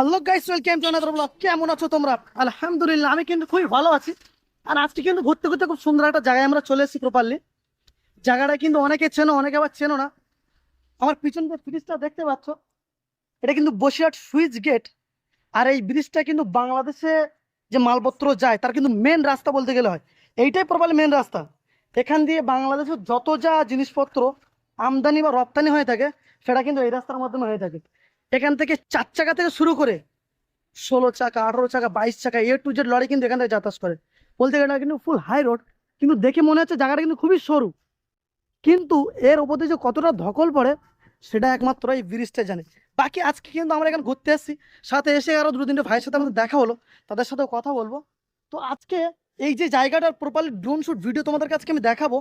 Hello guys welcome to another blog কেমন আছো তোমরা? আলহামদুলিল্লাহ, আমি কিন্তু খুবই ভালো আছি। আর আজকে কিন্তু ঘুরতে ঘুরতে খুব সুন্দর একটা জায়গায় আমরা চলে এসেছি প্রপারলি জায়গাটা কিন্তু অনেকে চেনো, অনেকে আবার চেনো না। আমার পিছন দিয়ে ব্রিজটা দেখতে পাচ্ছ, এটা কিন্তু বসিরহাট সুইচ গেট। আর এই ব্রিজটা কিন্তু বাংলাদেশে যে মালপত্র যায়, তার কিন্তু মেন রাস্তা বলতে গেলে হয়। এইটাই প্রপারলি মেন রাস্তা। এখান দিয়ে বাংলাদেশের যত যা জিনিসপত্র আমদানি বা রপ্তানি হয়ে থাকে, সেটা কিন্তু এই রাস্তার মাধ্যমে হয়ে থাকে। এখান থেকে চার চাকা থেকে শুরু করে ষোলো চাকা, আঠারো চাকা, বাইশ চাকা এ টু জেড লরি কিন্তু এখান থেকে যাতায়াত করে। বলতে গেলে কিন্তু ফুল হাই রোড কিন্তু দেখে মনে হচ্ছে জায়গাটা কিন্তু খুবই সরু। কিন্তু এর ওপর যে কতটা ধকল পড়ে, সেটা একমাত্র এই ব্রিজটা জানে। বাকি আজকে কিন্তু আমরা এখানে ঘুরতে এসেছি, সাথে এসে আরও দু তিনটে ভাইয়ের সাথে আমাদের দেখা হলো, তাদের সাথেও কথা বলব। তো আজকে এই যে জায়গাটার প্রপারলি ড্রোন শ্যুট ভিডিও তোমাদের কাছে আমি দেখাবো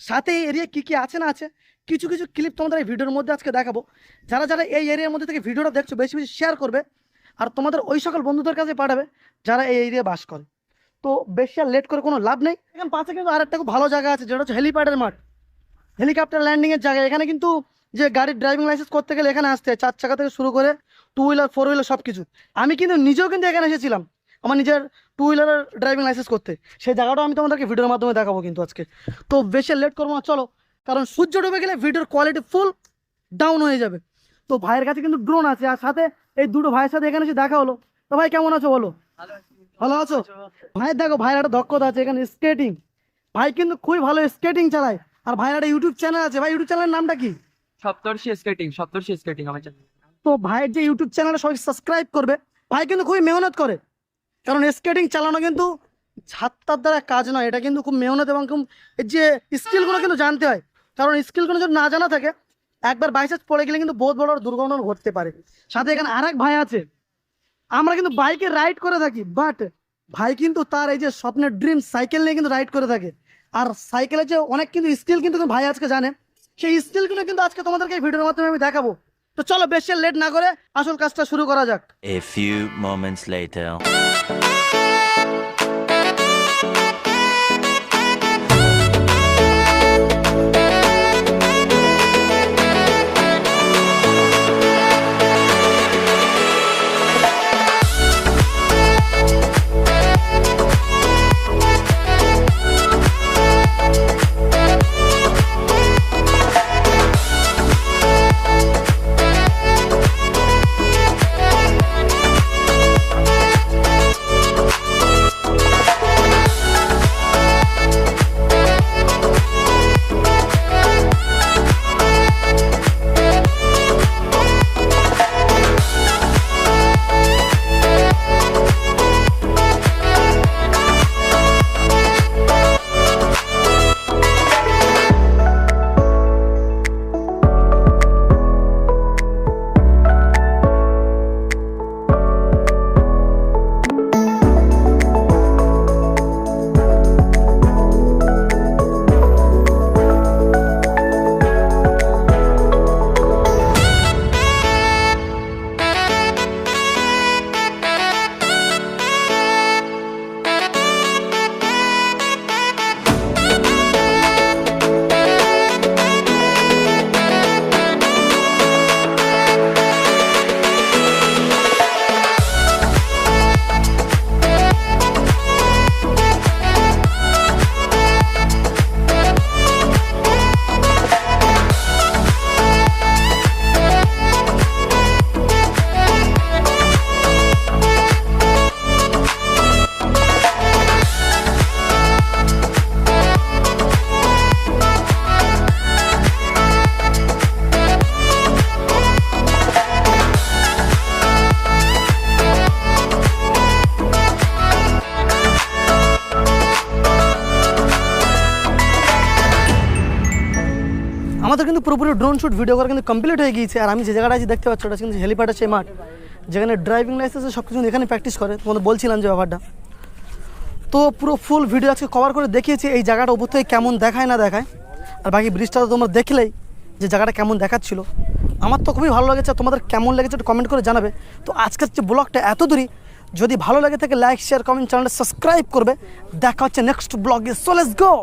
সাথে এই এরিয়া কী কী আছে না আছে, কিছু কিছু ক্লিপ তোমাদের এই ভিডিওর মধ্যে আজকে দেখাবো। যারা যারা এই এরিয়ার মধ্যে থেকে ভিডিওটা দেখছ, বেশি বেশি শেয়ার করবে আর তোমাদের ওই সকল বন্ধুদের কাছে পাঠাবে যারা এই এরিয়া বাস করে। তো বেশি আর লেট করে কোনো লাভ নেই। এখানে পাশে কিন্তু আরেকটা খুব ভালো জায়গা আছে, যেটা হচ্ছে হেলিপ্যাডের মাঠ। হেলিকপ্টার ল্যান্ডিংয়ের জায়গা। এখানে কিন্তু যে গাড়ির ড্রাইভিং লাইসেন্স করতে গেলে এখানে আসতে চার চাকা থেকে শুরু করে টু হুইলার ফোর হুইলার সব কিছু আমি কিন্তু নিজেও কিন্তু এখানে এসেছিলাম। আমার নিজের টু হুইলারের ড্রাইভিং লাইসেন্স করতে। সেই জায়গাটাও আমি তোমাদেরকে ভিডিওর মাধ্যমে দেখাবো কিন্তু আজকে। তো বেশি লেট করব না চলো। কারণ সূর্য ডুবে গেলে ভিডিওর কোয়ালিটি ফুল ডাউন হয়ে যাবে। তো ভাইয়ের কাছে কিন্তু ড্রোন আছে আর সাথে এই দুটো ভাইয়ের সাথে এখানে এসে দেখা হলো। তো ভাই কেমন আছো বলো? ভালো আছো? ভাইয়ের দেখো ভাইয়ের একটা দক্ষতা আছে এখানে স্কেটিং ভাই কিন্তু খুবই ভালো স্কেটিং চালায়। আর ভাইয়ের একটা ইউটিউব চ্যানেল আছে। ভাই ইউটিউব চ্যানেলের নামটা কি? সপ্তর্ষি স্কেটিং সপ্তর্ষি স্কেটিং আমার চ্যানেল তো ভাইয়ের যে ইউটিউব চ্যানেলে সবাই সাবস্ক্রাইব করবে। ভাই কিন্তু খুবই মেহনত করে। কারণ স্কেটিং চালানো কিন্তু ছাত্তার দ্বারা কাজ নয়, এটা কিন্তু খুব মেহনত এবং খুব যে স্কিলগুলো কিন্তু জানতে হয়। কারণ স্কিলগুলো যদি না জানা থাকে, একবার বাইসাস পড়ে গেলে কিন্তু বহুত বড় দুর্ঘটনা ঘটতে পারে। সাথে এখানে আর এক ভাই আছে। আমরা কিন্তু বাইকে রাইড করে থাকি বাট ভাই কিন্তু তার এই যে স্বপ্নের ড্রিম সাইকেল নিয়ে কিন্তু রাইড করে থাকে। আর সাইকেলের যে অনেক কিন্তু স্কিল কিন্তু ভাই আজকে জানে। সেই স্কিলগুলো কিন্তু আজকে তোমাদেরকে এই ভিডিওর মাধ্যমে আমি দেখাবো। তো চলো বেশি লেট না করে আসল কাজটা শুরু করা যাক A few moments later. আমাদের কিন্তু পুরোপুরি ড্রোন শ্যুট ভিডিও করা কিন্তু কমপ্লিট হয়ে গিয়েছে। আর আমি যে জায়গাটা আছি দেখতে পাচ্ছি, ওটা কিন্তু হেলিপ্যাড আছে মাঠ। যেখানে ড্রাইভিং লাইসেন্স সব কিছু এখানে প্র্যাকটিস করে। তোমাদের বলছিলাম যে ব্যাপারটা। তো পুরো ফুল ভিডিও আজকে কভার করে দেখিয়েছি, এই জায়গাটা উপর থেকে কেমন দেখায় না দেখায়। আর বাকি ব্রিজটা তো তোমরা দেখলেই যে জায়গাটা কেমন দেখাচ্ছিল। আমার তো খুবই ভালো লেগেছে, তোমাদের কেমন লেগেছে একটু কমেন্ট করে জানাবে। তো আজকের যে ব্লগটা এত দূরই, যদি ভালো লাগে থাকে লাইক শেয়ার কমেন্ট চ্যানেলটা সাবস্ক্রাইব করবে। দেখা হচ্ছে নেক্সট ব্লগে সো লেটস গো